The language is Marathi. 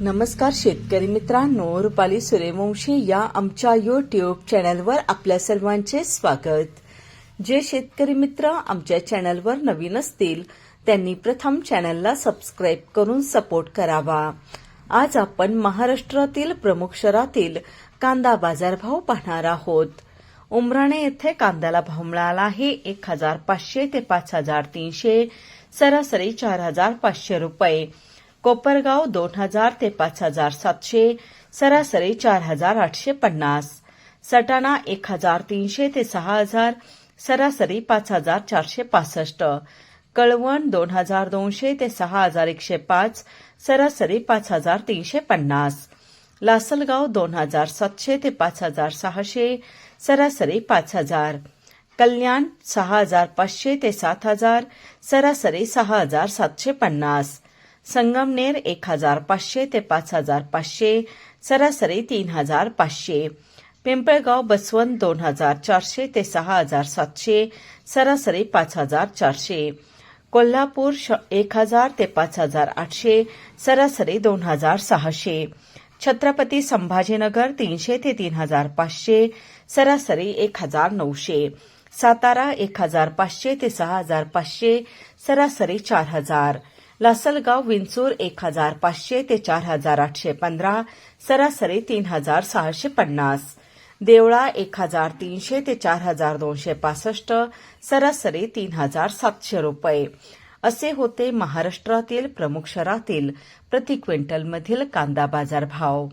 नमस्कार शेतकरी मित्रांनो रुपाली सूर्यवंशी या आमच्या यूट्यूब चॅनलवर आपल्या सर्वांचे स्वागत. जे शेतकरी मित्र आमच्या चॅनलवर नवीन असतील त्यांनी प्रथम चॅनलला सबस्क्राईब करून सपोर्ट करावा. आज आपण महाराष्ट्रातील प्रमुख शहरातील कांदा बाजारभाव पाहणार आहोत. उमराणे येथे कांद्याला भाव मिळाला आहे एक हजार पाचशे ते पाच हजार तीनशे सरासरी चार हजार पाचशे रुपये. कोपरगाव दोन हजार ते पाच हजार सातशे सरासरी चार हजार आठशे पन्नास. सटाणा एक हजार तीनशे ते सहा हजार सरासरी पाच हजार चारशे पासष्ट. कळवण दोन हजार दोनशे ते सहा हजार एकशे पाच सरासरी पाच हजार तीनशे पन्नास. लासलगाव दोन हजार सातशे ते पाच हजार सहाशे सरासरी पाच हजार. कल्याण सहा हजार पाचशे ते सात हजार सरासरी सहा हजार सातशे पन्नास. संगमनेर एक हजार पाचशे ते पाच हजार पाचशे सरासरी तीन हजार पाचशे. पिंपळगाव बसवंत दोन हजार चारशे ते सहा हजार सातशे सरासरी पाच हजार चारशे. कोल्हापूर श- एक हजार ते पाच हजार आठशे सरासरी दोन हजार सहाशे. छत्रपती संभाजीनगर तीनशे ते तीन हजार पाचशे सरासरी एक हजार नऊशे. सातारा एक हजार पाचशे ते सहा हजार पाचशे सरासरी चार हजार. लासलगाव विंचूर एक हजार पाचशे ते चार हजार आठशे पंधरा सरासरी तीन हजार सहाशे पन्नास. देवळा एक हजार तीनशे ते चार हजार दोनशे पासष्ट सरासरी तीन हजार सातशे रुपये. असे होते महाराष्ट्रातील प्रमुख शहरातील प्रति क्विंटलमधील कांदा बाजार भाव.